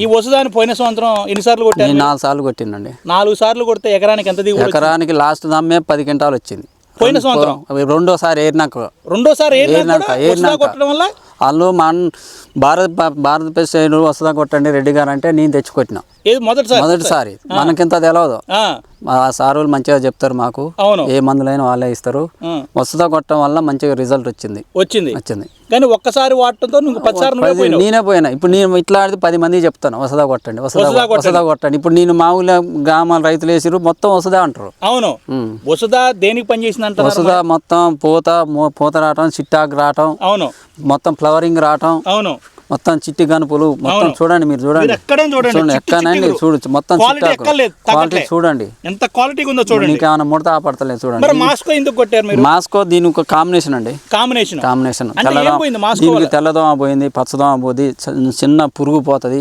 ఈ వసుదాన్ని పోయిన సంవత్సరం ఎన్నిసార్లు కొట్టారు? నేను నాలుగు సార్లు కొట్టినండి నాలుగు సార్లు కొడితే ఎకరానికి ఎంత దిగుబడి ఎకరానికి లాస్ట్ దమ్మే పది క్వింటాలు వచ్చింది. పోయిన సంవత్సరం? రెండోసారి ఏరినాక. రెండోసారి ఏరినా ఏరినాక, ఏరినాక. కొట్టడం వల్ల? వాళ్ళు మన భారత్ భారత సైడ్ వస్తుందా కొట్టండి రెడ్డి గారు అంటే నేను తెచ్చి కొట్టినా ఏది మొదటిసారి? మొదటిసారి. మనకింత తెలియదు ఆ, మా సారులు మంచిగా చెప్తారు మాకు. ఏ మందులైనా వాళ్ళే ఇస్తారు. వస్తుందా కొట్టడం వల్ల మంచిగా రిజల్ట్ వచ్చింది. వచ్చింది. వచ్చింది. కానీ ఒక్కసారి వాడటంతో నువ్వు పదిసారి నువ్వే పది- పోయినావు. నేనే పోయినా. ఇప్పుడు నేను ఇట్లా ఆడితే పది మందికి చెప్తాను వసదా కొట్టండి వసదా వసదా కొట్టండి. ఇప్పుడు నేను మామూలుగా గ్రామాల రైతులు వేసిరు మొత్తం వసదా అంటారు. అవును. వసుదా దేనికి పనిచేసింది అంటారు వసదా మొత్తం పూత పూత రావటం చిట్టాకు రావటం అవును. మొత్తం ఫ్లవరింగ్ రావటం అవును. మొత్తం చిట్టి గనుపులు మొత్తం. చూడండి మీరు చూడండి. చూడండి, ఎక్కడండి చిట్టి చూడొచ్చు. మొత్తం క్వాలిటీ. చూడండి. ఎంత క్వాలిటీగా ఉందో చూడండి. ఏమైనా ముడత ఆపడతలేదు చూడండి. మాస్కో ఎందుకు కొట్టారు మీరు? మాస్కో దీని ఒక కాంబినేషన్ అండి. కాంబినేషన్ కాంబినేషన్ తెల్లదోమ దీనికి? తెల్లదోమ పోయింది పచ్చదోమ పోయింది చిన్న పురుగు పోతుంది.